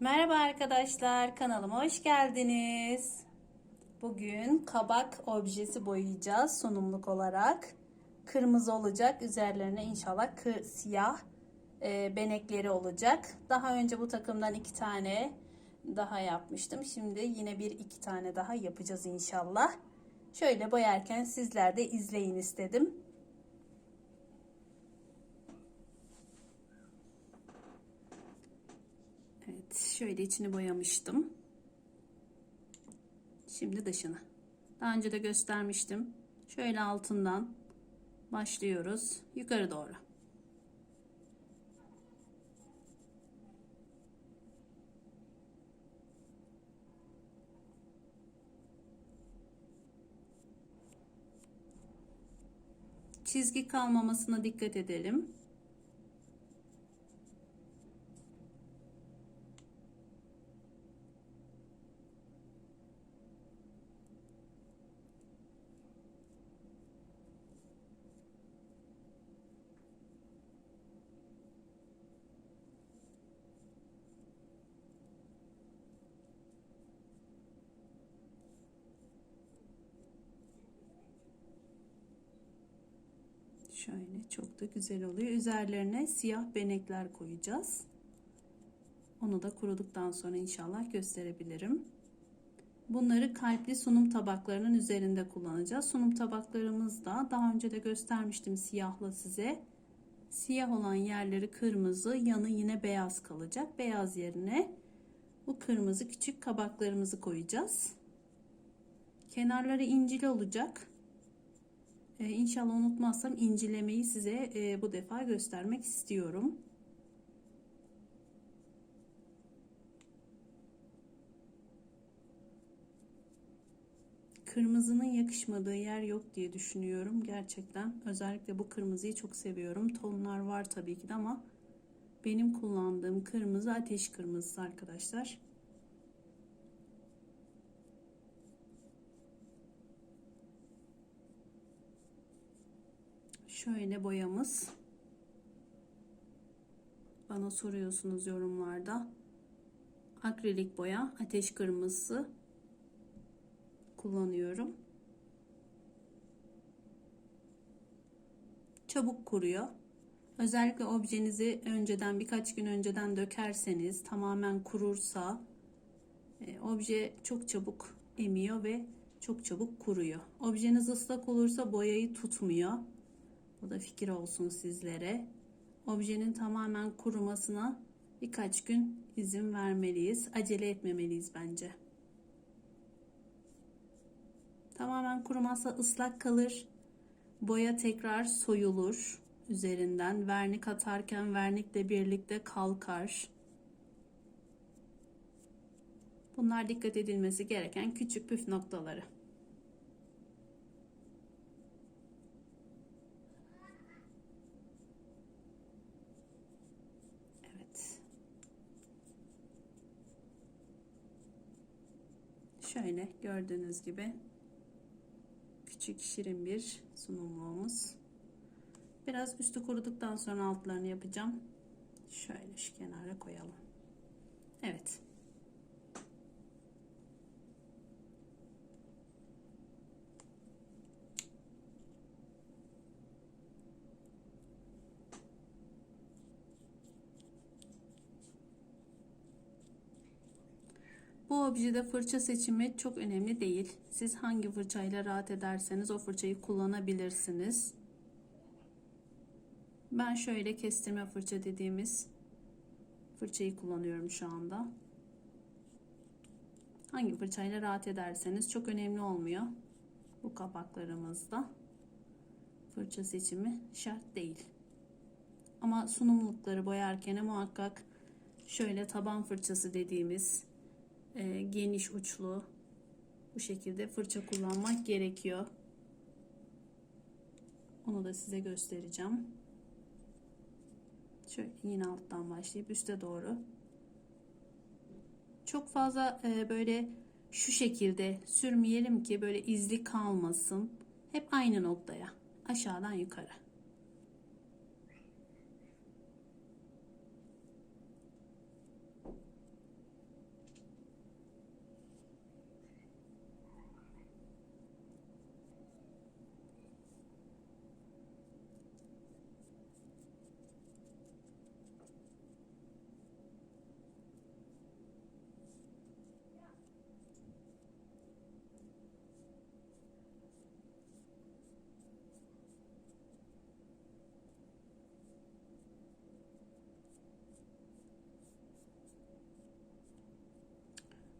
Merhaba arkadaşlar, kanalıma hoş geldiniz. Bugün kabak objesi boyayacağız sunumluk olarak. Kırmızı olacak, üzerlerine inşallah kır, siyah e, benekleri olacak. Daha önce bu takımdan iki tane daha yapmıştım. Şimdi yine bir iki tane daha yapacağız inşallah. Şöyle boyarken sizler de izleyin istedim. Şöyle içini boyamıştım. Şimdi dışını. Daha önce de göstermiştim. Şöyle altından başlıyoruz. Yukarı doğru. Çizgi kalmamasına dikkat edelim. Şöyle çok da güzel oluyor. Üzerlerine siyah benekler koyacağız. Onu da kuruduktan sonra inşallah gösterebilirim. Bunları kalpli sunum tabaklarının üzerinde kullanacağız. Sunum tabaklarımız da daha önce de göstermiştim siyahla size. Siyah olan yerleri kırmızı, yanı yine beyaz kalacak. Beyaz yerine bu kırmızı küçük kabaklarımızı koyacağız. Kenarları incili olacak. Ee, inşallah unutmazsam incilemeyi size e, bu defa göstermek istiyorum. Kırmızının yakışmadığı yer yok diye düşünüyorum. Gerçekten özellikle bu kırmızıyı çok seviyorum. Tonlar var tabii ki de ama benim kullandığım kırmızı ateş kırmızısı arkadaşlar. Şöyle boyamız. Bana soruyorsunuz yorumlarda. Akrilik boya, ateş kırmızısı kullanıyorum. Çabuk kuruyor. Özellikle objenizi önceden birkaç gün önceden dökerseniz tamamen kurursa e, obje çok çabuk emiyor ve çok çabuk kuruyor. Objeniz ıslak olursa boyayı tutmuyor. Bu da fikir olsun sizlere. Objenin tamamen kurumasına birkaç gün izin vermeliyiz. Acele etmemeliyiz bence. Tamamen kurumazsa ıslak kalır. Boya tekrar soyulur üzerinden. Vernik atarken vernikle birlikte kalkar. Bunlar dikkat edilmesi gereken küçük püf noktaları. Evet. Şöyle gördüğünüz gibi küçük şirin bir sunumluğumuz. Biraz üstü kuruduktan sonra altlarını yapacağım. Şöyle şu kenara koyalım. Evet. Bu objede fırça seçimi çok önemli değil. Siz hangi fırçayla rahat ederseniz o fırçayı kullanabilirsiniz. Ben şöyle kestirme fırça dediğimiz fırçayı kullanıyorum şu anda. Hangi fırçayla rahat ederseniz çok önemli olmuyor. Bu kapaklarımızda fırça seçimi şart değil. Ama sunumlukları boyarken muhakkak şöyle taban fırçası dediğimiz e, geniş uçlu bu şekilde fırça kullanmak gerekiyor. Onu da size göstereceğim. Şöyle yine alttan başlayıp üste doğru. Çok fazla e, böyle şu şekilde sürmeyelim ki böyle izli kalmasın. Hep aynı noktaya. Aşağıdan yukarı.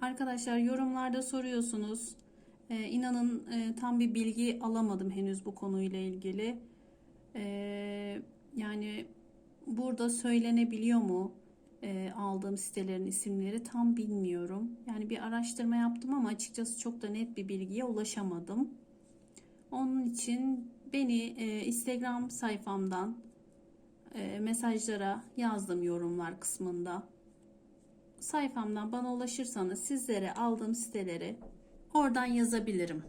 Arkadaşlar yorumlarda soruyorsunuz. Ee, inanın e, tam bir bilgi alamadım henüz bu konuyla ilgili. Ee, yani burada söylenebiliyor mu? Ee, aldığım sitelerin isimleri tam bilmiyorum. Yani bir araştırma yaptım ama açıkçası çok da net bir bilgiye ulaşamadım. Onun için beni e, Instagram sayfamdan e, mesajlara yazdım yorumlar kısmında. Sayfamdan bana ulaşırsanız sizlere aldığım siteleri oradan yazabilirim.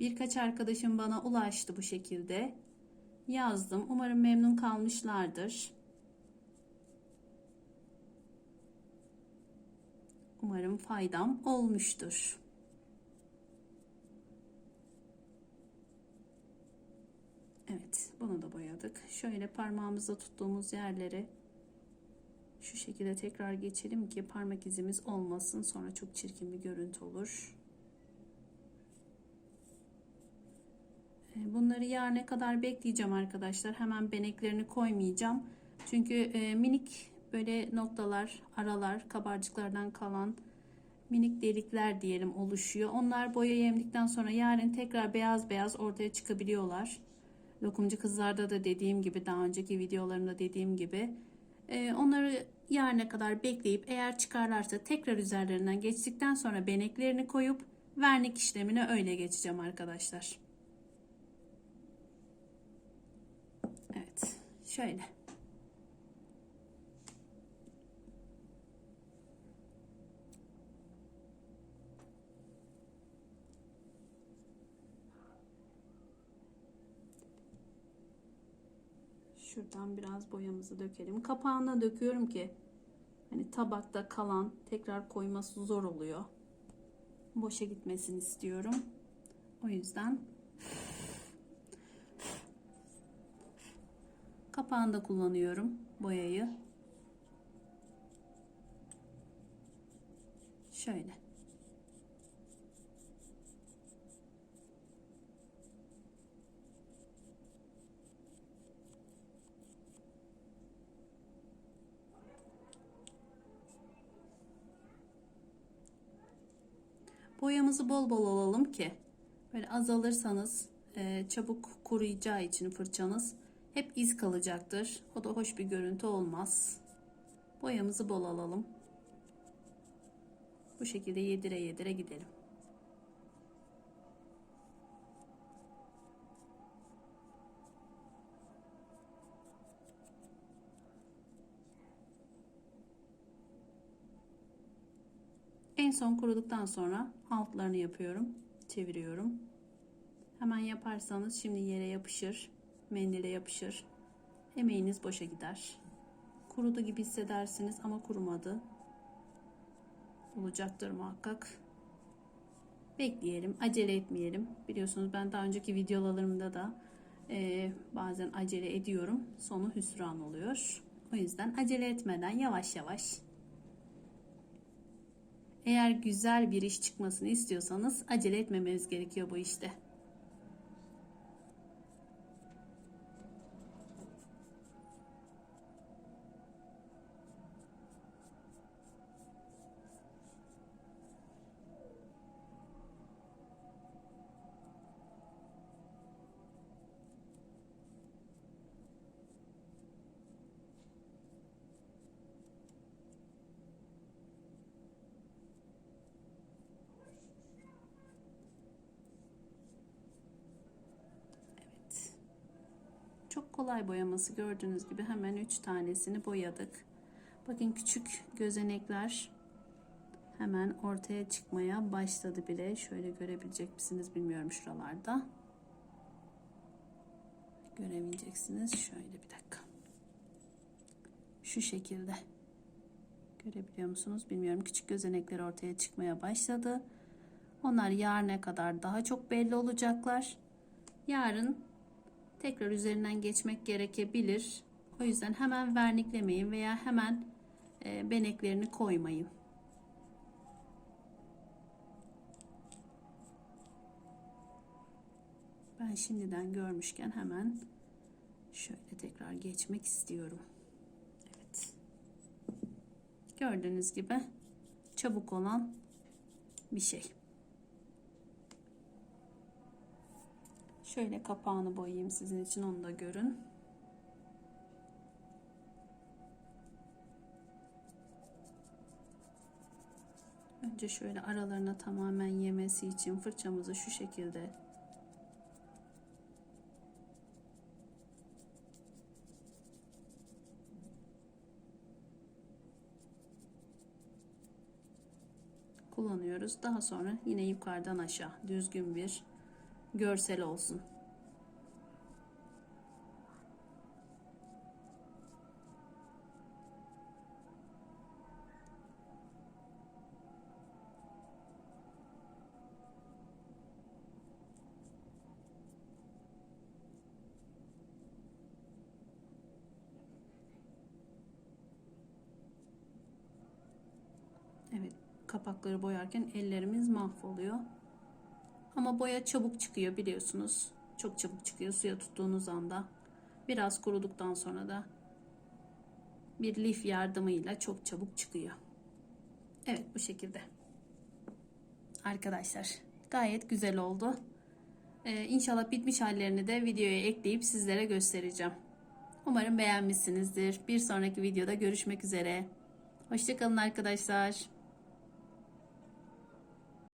Birkaç arkadaşım bana ulaştı bu şekilde. Yazdım. Umarım memnun kalmışlardır. Umarım faydam olmuştur. Evet, bunu da boyadık. Şöyle parmağımızla tuttuğumuz yerleri şu şekilde tekrar geçelim ki parmak izimiz olmasın. Sonra çok çirkin bir görüntü olur. Bunları yarına kadar bekleyeceğim arkadaşlar. Hemen beneklerini koymayacağım. Çünkü e, minik böyle noktalar, aralar, kabarcıklardan kalan minik delikler diyelim oluşuyor. Onlar boya yemdikten sonra yarın tekrar beyaz beyaz ortaya çıkabiliyorlar. Lokumcu kızlarda da dediğim gibi daha önceki videolarımda dediğim gibi e, onları yarına kadar bekleyip eğer çıkarlarsa tekrar üzerlerinden geçtikten sonra beneklerini koyup vernik işlemine öyle geçeceğim arkadaşlar. Evet şöyle. Şuradan biraz boyamızı dökelim. Kapağına döküyorum ki hani tabakta kalan tekrar koyması zor oluyor. Boşa gitmesini istiyorum. O yüzden kapağında kullanıyorum boyayı. Şöyle. Boyamızı bol bol alalım ki böyle azalırsanız e, çabuk kuruyacağı için fırçanız hep iz kalacaktır. O da hoş bir görüntü olmaz. Boyamızı bol alalım. Bu şekilde yedire yedire gidelim. En son kuruduktan sonra altlarını yapıyorum. Çeviriyorum. Hemen yaparsanız şimdi yere yapışır. Mendile yapışır. Emeğiniz boşa gider. Kurudu gibi hissedersiniz ama kurumadı. Olacaktır muhakkak. Bekleyelim. Acele etmeyelim. Biliyorsunuz ben daha önceki videolarımda da e, bazen acele ediyorum. Sonu hüsran oluyor. O yüzden acele etmeden yavaş yavaş eğer güzel bir iş çıkmasını istiyorsanız acele etmemeniz gerekiyor bu işte. Çok kolay boyaması gördüğünüz gibi hemen 3 tanesini boyadık. Bakın küçük gözenekler hemen ortaya çıkmaya başladı bile. Şöyle görebilecek misiniz bilmiyorum şuralarda. Göremeyeceksiniz. Şöyle bir dakika. Şu şekilde. Görebiliyor musunuz bilmiyorum. Küçük gözenekler ortaya çıkmaya başladı. Onlar yarına kadar daha çok belli olacaklar. Yarın tekrar üzerinden geçmek gerekebilir. O yüzden hemen verniklemeyin veya hemen e, beneklerini koymayın. Ben şimdiden görmüşken hemen şöyle tekrar geçmek istiyorum. Evet. Gördüğünüz gibi çabuk olan bir şey. Şöyle kapağını boyayayım sizin için onu da görün. Önce şöyle aralarına tamamen yemesi için fırçamızı şu şekilde kullanıyoruz. Daha sonra yine yukarıdan aşağı düzgün bir görsel olsun. Evet, kapakları boyarken ellerimiz mahvoluyor. Ama boya çabuk çıkıyor biliyorsunuz. Çok çabuk çıkıyor suya tuttuğunuz anda. Biraz kuruduktan sonra da bir lif yardımıyla çok çabuk çıkıyor. Evet bu şekilde. Arkadaşlar gayet güzel oldu. Ee, inşallah bitmiş hallerini de videoya ekleyip sizlere göstereceğim. Umarım beğenmişsinizdir. Bir sonraki videoda görüşmek üzere. Hoşçakalın arkadaşlar.